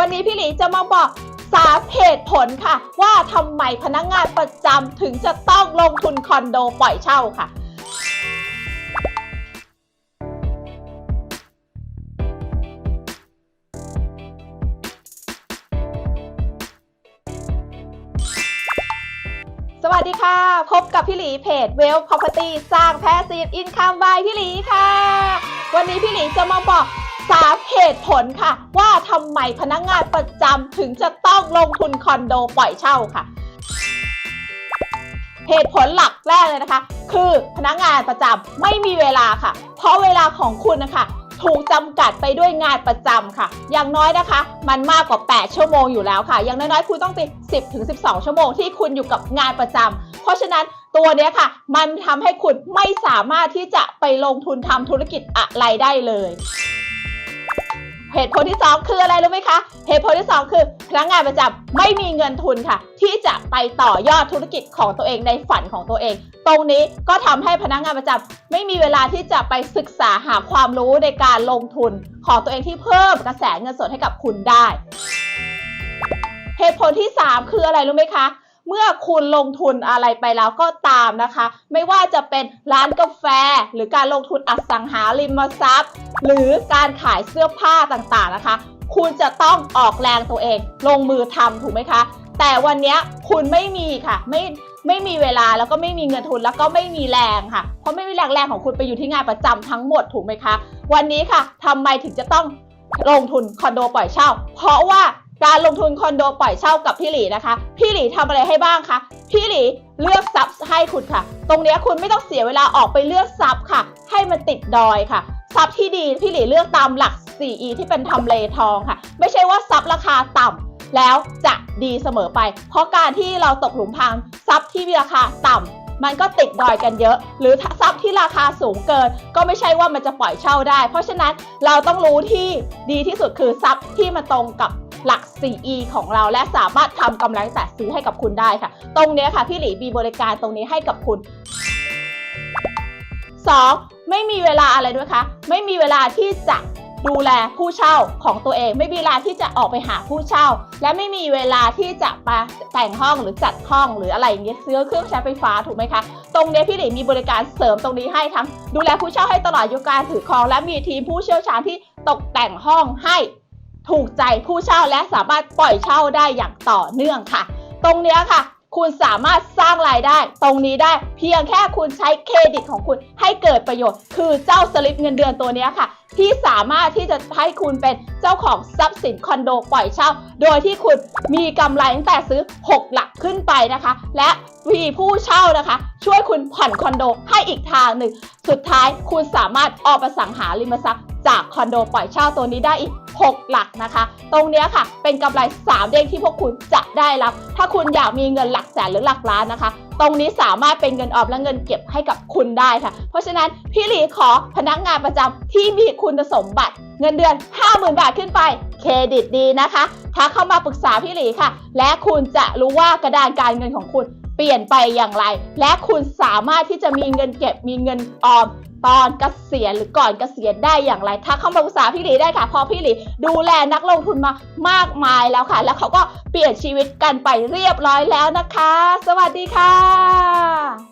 วันนี้พี่หลีจะมาบอกสามเหตุผลค่ะ ว่าทำไมพนักงานประจำถึงจะต้องลงทุนคอนโดปล่อยเช่าค่ะสวัสดีค่ะ พบกับพี่หลีเพจ w e l l Property สร้างแพสซีฟอินคัมบายพี่หลีค่ะ วันนี้พี่หลีจะมาบอก สาเหตุผลค่ะ ว่าทำไมพนักงานประจำถึงจะต้องลงทุนคอนโดปล่อยเช่าค่ะ เหตุผลหลักแรกเลยนะคะ คือพนักงานประจำไม่มีเวลาค่ะ เพราะเวลาของคุณนะคะถูกจำกัดไปด้วยงานประจำค่ะ อย่างน้อยนะคะ มันมากกว่า 8 ชั่วโมงอยู่แล้วค่ะ อย่างน้อยๆ คุณต้องเป็น10ถึง12 ชั่วโมงที่คุณอยู่กับงานประจำ เพราะฉะนั้นตัวเนี้ยค่ะ มันทำให้คุณไม่สามารถที่จะไปลงทุนทำธุรกิจอะไรได้เลย เหตุผลที่ 2 คืออะไรรู้ไหมคะ เหตุผลที่ 2 คือพนักงานประจำไม่มีเงินทุนค่ะ ที่จะไปต่อยอดธุรกิจของตัวเองในฝันของตัวเอง ตรงนี้ก็ทำให้พนักงานประจำไม่มีเวลาที่จะไปศึกษาหาความรู้ในการลงทุนของตัวเองที่เพิ่มกระแสเงินสดให้กับคุณได้ เหตุผลที่ 3 คืออะไรรู้ไหมคะ เมื่อคุณลงทุนอะไรไปแล้วก็ตามนะคะ ไม่ว่าจะเป็นร้านกาแฟ หรือการลงทุนอสังหาริมทรัพย์ หรือการขายเสื้อผ้าต่างๆนะคะ คุณจะต้องออกแรงตัวเอง ลงมือทำถูกไหมคะ แต่วันนี้คุณไม่มีค่ะไม่ไม่มีเวลาแล้วก็ไม่มีเงินทุนแล้วก็ไม่มีแรงค่ะ เพราะไม่มีแรงแรงของคุณไปอยู่ที่งานประจำทั้งหมดถูกไหมคะ วันนี้ค่ะทำไมถึงจะต้องลงทุนคอนโดปล่อยเช่า เพราะว่า การลงทุนคอนโดปล่อยเช่ากับพี่หลีนะคะ พี่หลีทำอะไรให้บ้างคะพี่หลีเลือกซับให้คุณค่ะ ตรงนี้คุณไม่ต้องเสียเวลาออกไปเลือกซับค่ะ ให้มันติดดอยค่ะซับที่ดีพี่หลีเลือกตามหลัก 4E ที่เป็นทำเลทองค่ะ ไม่ใช่ว่าซับราคาต่ำแล้วจะดีเสมอไป เพราะการที่เราตกหลุมพรางซับที่มีราคาต่ำ มันก็ติดดอยกันเยอะ หรือซับที่ราคาสูงเกิน ก็ไม่ใช่ว่ามันจะปล่อยเช่าได้ เพราะฉะนั้นเราต้องรู้ที่ดีที่สุดคือซับที่มันตรงกับหลัก 4E ของเราและสามารถทำกำไรแต่ซื้อให้กับคุณได้ค่ะ ตรงนี้ค่ะพี่หลีมีบริการตรงนี้ให้กับคุณ 2. ไม่มีเวลาอะไรด้วยคะ ไม่มีเวลาที่จะ ดูแลผู้เช่าของตัวเอง ไม่มีเวลาที่จะออกไปหาผู้เช่า และไม่มีเวลาที่จะมาแต่งห้องหรือจัดห้องหรืออะไรอย่างเงี้ยซื้อเครื่องใช้ไฟฟ้าถูกไหมคะ ตรงนี้พี่หลีมีบริการเสริมตรงนี้ให้ทั้งดูแลผู้เช่าให้ตลอดอายุการถือครอง และมีทีมผู้เชี่ยวชาญที่ตกแต่งห้องให้ถูกใจผู้เช่าและสามารถปล่อยเช่าได้อย่างต่อเนื่องค่ะ ตรงนี้ค่ะ คุณสามารถสร้างรายได้ ตรงนี้ได้เพียงแค่คุณใช้เครดิตของคุณให้เกิดประโยชน์ คือเจ้าสลิปเงินเดือนตัวนี้ค่ะ ที่สามารถที่จะให้คุณเป็นเจ้าของทรัพย์สินคอนโดปล่อยเช่า โดยที่คุณมีกำไรตั้งแต่ซื้อ 6 หลักขึ้นไปนะคะ และมีผู้เช่านะคะ ช่วยคุณผ่อนคอนโดให้อีกทางหนึ่ง สุดท้ายคุณสามารถออกอสังหาริมทรัพย์จากคอนโดปล่อยเช่าตัวนี้ได้อีก 6 หลักนะคะ ตรงนี้ค่ะ เป็นกำไร 3 เด้งที่พวกคุณจะได้รับ ถ้าคุณอยากมีเงินหลักแสนหรือหลักล้านนะคะ ตรงนี้สามารถเป็นเงินออมและเงินเก็บให้กับคุณได้ค่ะ เพราะฉะนั้นพี่หลีขอพนักงานประจำที่มีคุณสมบัติเงินเดือน 50,000 บาทขึ้นไป เครดิตดีนะคะทักเข้ามาปรึกษาพี่หลีค่ะ และคุณจะรู้ว่ากระดานการเงินของคุณ เปลี่ยนไปอย่างไร และคุณสามารถที่จะมีเงินเก็บมีเงินออมตอนเกษียณหรือก่อนเกษียณได้อย่างไรถ้าเข้ามาปรึกษาพี่หลีได้ค่ะพอพี่หลีดูแลนักลงทุนมามากมายแล้วค่ะ แล้วเขาก็เปลี่ยนชีวิตกันไปเรียบร้อยแล้วนะคะ สวัสดีค่ะ